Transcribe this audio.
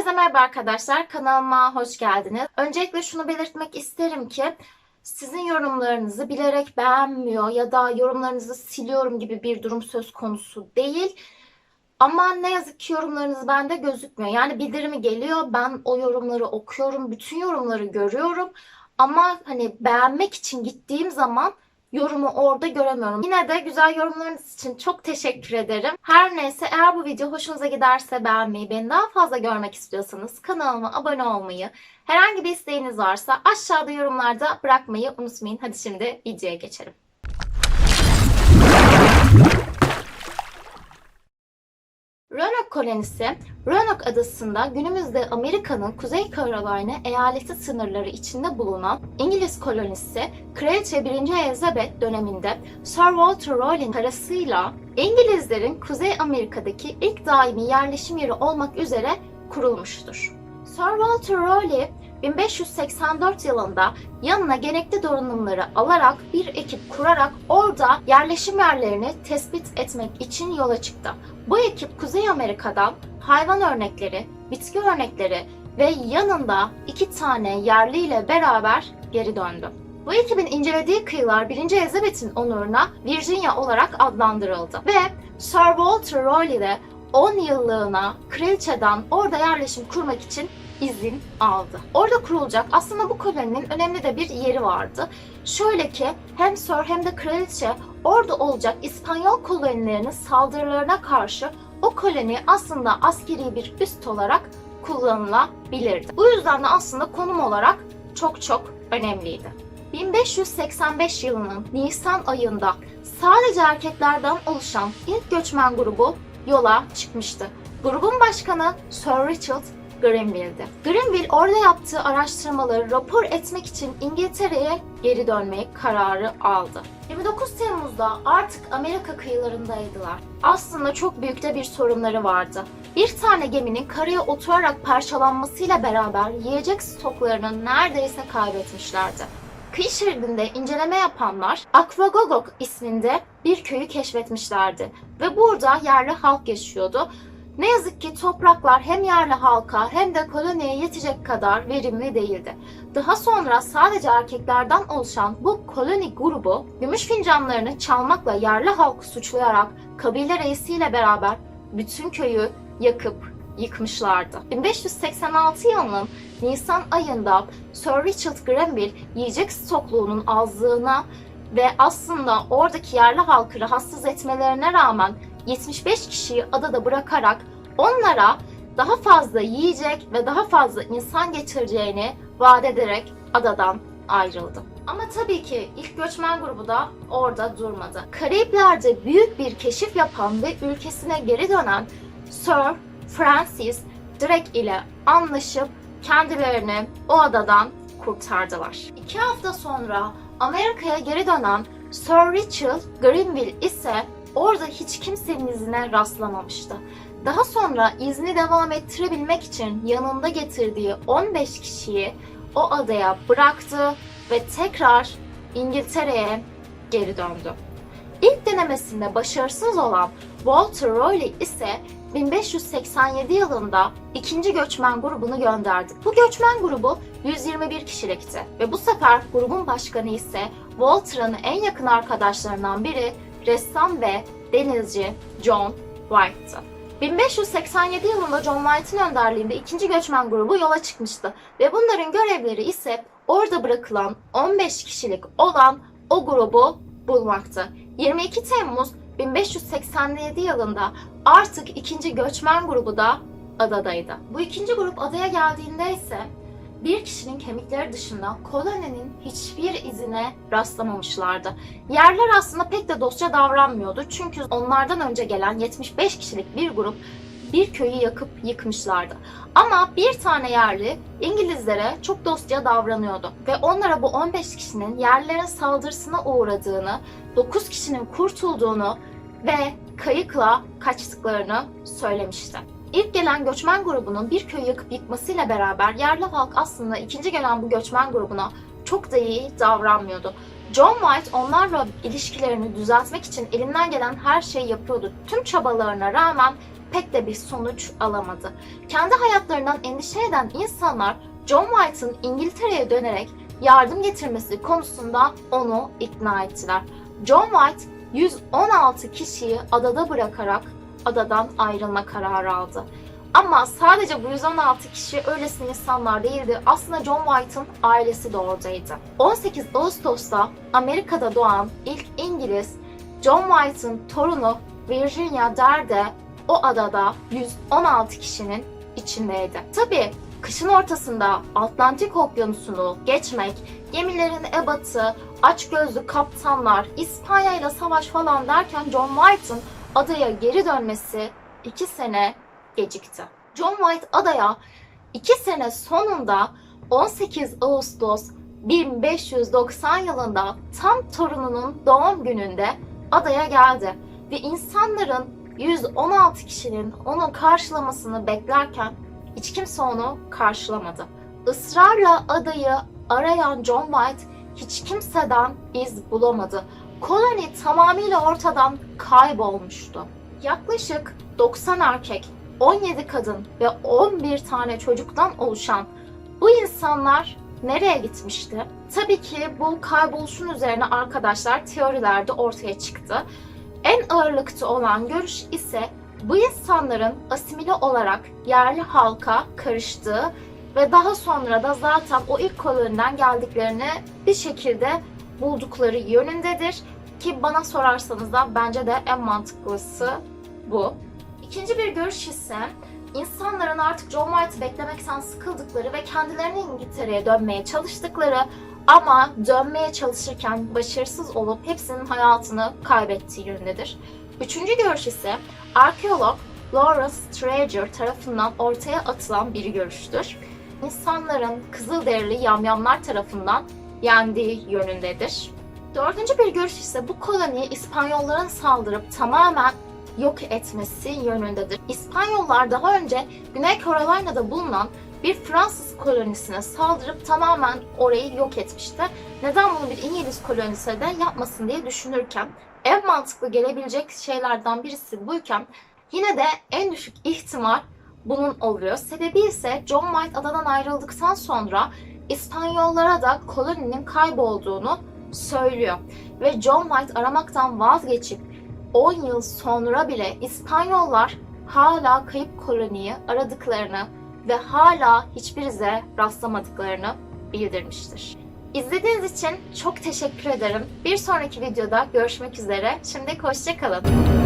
Herkese merhaba arkadaşlar. Kanalıma hoş geldiniz. Öncelikle şunu belirtmek isterim ki sizin yorumlarınızı bilerek beğenmiyor ya da yorumlarınızı siliyorum gibi bir durum söz konusu değil. Ama ne yazık ki yorumlarınız bende gözükmüyor. Yani bildirimi geliyor. Ben o yorumları okuyorum. Bütün yorumları görüyorum. Ama hani beğenmek için gittiğim zaman yorumu orada göremiyorum. Yine de güzel yorumlarınız için çok teşekkür ederim. Her neyse eğer bu video hoşunuza giderse beğenmeyi, beni daha fazla görmek istiyorsanız kanalıma abone olmayı, herhangi bir isteğiniz varsa aşağıda yorumlarda bırakmayı unutmayın. Hadi şimdi videoya geçelim. Roanoke kolonisi, Roanoke adasında günümüzde Amerika'nın Kuzey Carolina eyaleti sınırları içinde bulunan İngiliz kolonisi, Kraliçe 1. Elizabeth döneminde Sir Walter Raleigh'in karısıyla İngilizlerin Kuzey Amerika'daki ilk daimi yerleşim yeri olmak üzere kurulmuştur. Sir Walter Raleigh 1584 yılında yanına gerekli donanımları alarak bir ekip kurarak orada yerleşim yerlerini tespit etmek için yola çıktı. Bu ekip Kuzey Amerika'dan hayvan örnekleri, bitki örnekleri ve yanında iki tane yerliyle beraber geri döndü. Bu ekibin incelediği kıyılar 1. Elizabeth'in onuruna Virginia olarak adlandırıldı ve Sir Walter Raleigh de 10 yıllığına kraliçeden orada yerleşim kurmak için izin aldı. Orada kurulacak aslında bu koloninin önemli de bir yeri vardı. Şöyle ki hem Sir hem de kraliçe orada olacak İspanyol kolonilerinin saldırılarına karşı o koloni aslında askeri bir üst olarak kullanılabilirdi. Bu yüzden de aslında konum olarak çok çok önemliydi. 1585 yılının Nisan ayında sadece erkeklerden oluşan ilk göçmen grubu yola çıkmıştı. Grubun başkanı Sir Richard Grenville'di. Grenville orada yaptığı araştırmaları rapor etmek için İngiltere'ye geri dönmeyi kararı aldı. 29 Temmuz'da artık Amerika kıyılarındaydılar. Aslında çok büyük de bir sorunları vardı. Bir tane geminin karaya oturarak parçalanmasıyla beraber yiyecek stoklarını neredeyse kaybetmişlerdi. Kıyı şeridinde inceleme yapanlar Aquagogok isminde bir köyü keşfetmişlerdi ve burada yerli halk yaşıyordu. Ne yazık ki topraklar hem yerli halka hem de koloniye yetecek kadar verimli değildi. Daha sonra sadece erkeklerden oluşan bu koloni grubu gümüş fincanlarını çalmakla yerli halkı suçlayarak kabile reisiyle beraber bütün köyü yakıp yıkmışlardı. 1586 yılının Nisan ayında Sir Richard Grenville yiyecek stokluğunun azlığına ve aslında oradaki yerli halkı rahatsız etmelerine rağmen 75 kişiyi adada bırakarak onlara daha fazla yiyecek ve daha fazla insan getireceğini vaat ederek adadan ayrıldı. Ama tabii ki ilk göçmen grubu da orada durmadı. Karayipler'de büyük bir keşif yapan ve ülkesine geri dönen Sir Francis Drake ile anlaşıp kendilerini o adadan kurtardılar. İki hafta sonra Amerika'ya geri dönen Sir Richard Grenville ise orada hiç kimsenin izine rastlamamıştı. Daha sonra izni devam ettirebilmek için yanında getirdiği 15 kişiyi o adaya bıraktı ve tekrar İngiltere'ye geri döndü. İlk denemesinde başarısız olan Walter Raleigh ise 1587 yılında ikinci göçmen grubunu gönderdi. Bu göçmen grubu 121 kişilikti ve bu sefer grubun başkanı ise Walter'ın en yakın arkadaşlarından biri ressam ve denizci John White'tı. 1587 yılında John White'ın önderliğinde ikinci göçmen grubu yola çıkmıştı ve bunların görevleri ise orada bırakılan 15 kişilik olan o grubu bulmaktı. 22 Temmuz 1587 yılında artık ikinci göçmen grubu da adadaydı. Bu ikinci grup adaya geldiğinde ise bir kişinin kemikleri dışında koloninin hiçbir izine rastlamamışlardı. Yerler aslında pek de dostça davranmıyordu çünkü onlardan önce gelen 75 kişilik bir grup bir köyü yakıp yıkmışlardı. Ama bir tane yerli İngilizlere çok dostça davranıyordu ve onlara bu 15 kişinin yerlerin saldırısına uğradığını, 9 kişinin kurtulduğunu ve kayıkla kaçtıklarını söylemişti. İlk gelen göçmen grubunun bir köyü yakıp yıkmasıyla beraber yerli halk aslında ikinci gelen bu göçmen grubuna çok da iyi davranmıyordu. John White onlarla ilişkilerini düzeltmek için elinden gelen her şeyi yapıyordu. Tüm çabalarına rağmen pek de bir sonuç alamadı. Kendi hayatlarından endişe eden insanlar John White'ın İngiltere'ye dönerek yardım getirmesi konusunda onu ikna ettiler. John White 116 kişiyi adada bırakarak adadan ayrılma kararı aldı. Ama sadece bu 116 kişi öylesine insanlar değildi. Aslında John White'ın ailesi de oradaydı. 18 Ağustos'ta Amerika'da doğan ilk İngiliz John White'ın torunu Virginia Dare de o adada 116 kişinin içindeydi. Tabii kışın ortasında Atlantik Okyanusu'nu geçmek, gemilerin ebatı, açgözlü kaptanlar, İspanya ile savaş falan derken John White'ın adaya geri dönmesi 2 sene gecikti. John White adaya 2 sene sonunda 18 Ağustos 1590 yılında tam torununun doğum gününde adaya geldi ve insanların 116 kişinin onu karşılamasını beklerken hiç kimse onu karşılamadı. Israrla adayı arayan John White hiç kimseden iz bulamadı. Koloni tamamıyla ortadan kaybolmuştu. Yaklaşık 90 erkek, 17 kadın ve 11 tane çocuktan oluşan bu insanlar nereye gitmişti? Tabii ki bu kayboluşun üzerine arkadaşlar teorilerde ortaya çıktı. En ağırlıkta olan görüş ise bu insanların asimile olarak yerli halka karıştığı ve daha sonra da zaten o ilk koloniden geldiklerini bir şekilde buldukları yönündedir. Ki bana sorarsanız da bence de en mantıklısı bu. İkinci bir görüş ise insanların artık John White'ı beklemekten sıkıldıkları ve kendilerine İngiltere'ye dönmeye çalıştıkları ama dönmeye çalışırken başarısız olup hepsinin hayatını kaybettiği yönündedir. Üçüncü görüş ise arkeolog Lawrence Strager tarafından ortaya atılan bir görüştür. İnsanların Kızılderili yamyamlar tarafından yendiği yönündedir. Dördüncü bir görüş ise bu koloniyi İspanyolların saldırıp tamamen yok etmesi yönündedir. İspanyollar daha önce Güney Carolina'da bulunan bir Fransız kolonisine saldırıp tamamen orayı yok etmişti. Neden bunu bir İngiliz kolonisi de yapmasın diye düşünürken en mantıklı gelebilecek şeylerden birisi buyken yine de en düşük ihtimal bunun oluyor. Sebebi ise John White adadan ayrıldıktan sonra İspanyollara da koloninin kaybolduğunu söylüyor. Ve John White aramaktan vazgeçip 10 yıl sonra bile İspanyollar hala kayıp koloniyi aradıklarını ve hala hiçbirize rastlamadıklarını bildirmiştir. İzlediğiniz için çok teşekkür ederim. Bir sonraki videoda görüşmek üzere. Şimdi hoşçakalın.